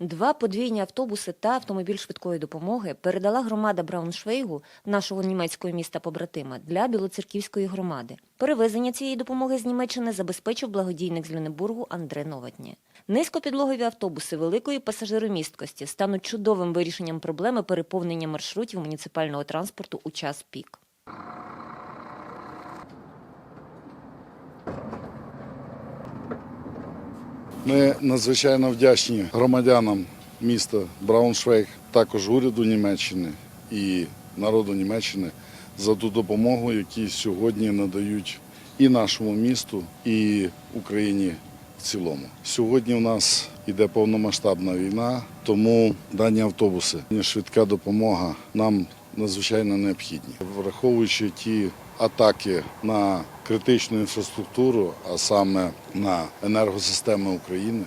Два подвійні автобуси та автомобіль швидкої допомоги передала громада Брауншвейгу, нашого німецького міста побратима, для Білоцерківської громади. Перевезення цієї допомоги з Німеччини забезпечив благодійник з Люнебургу Андре Новотні. Низькопідлогові автобуси великої пасажиромісткості стануть чудовим вирішенням проблеми переповнення маршрутів муніципального транспорту у час пік. Ми надзвичайно вдячні громадянам міста Брауншвейг, також уряду Німеччини і народу Німеччини за ту допомогу, які сьогодні надають і нашому місту, і Україні в цілому. Сьогодні у нас іде повномасштабна війна, тому дані автобуси, швидка допомога нам надзвичайно необхідні, враховуючи ті атаки на критичну інфраструктуру, а саме на енергосистеми України.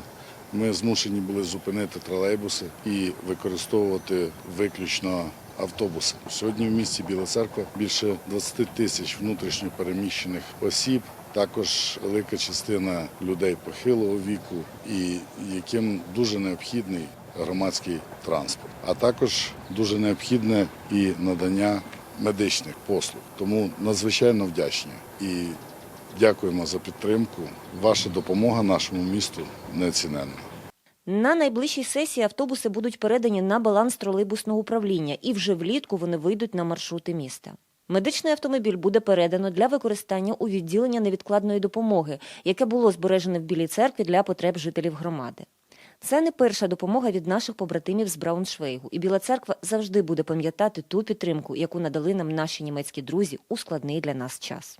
Ми змушені були зупинити тролейбуси і використовувати виключно автобуси. Сьогодні в місті Біла Церква більше 20 тисяч внутрішньо переміщених осіб. Також велика частина людей похилого віку, і яким дуже необхідний громадський транспорт, а також дуже необхідне і надання медичних послуг. Тому надзвичайно вдячні і дякуємо за підтримку. Ваша допомога нашому місту неоціненна. На найближчій сесії автобуси будуть передані на баланс тролейбусного управління, і вже влітку вони вийдуть на маршрути міста. Медичний автомобіль буде передано для використання у відділення невідкладної допомоги, яке було збережене в Білій церкві для потреб жителів громади. Це не перша допомога від наших побратимів з Брауншвейгу, і Біла церква завжди буде пам'ятати ту підтримку, яку надали нам наші німецькі друзі у складний для нас час.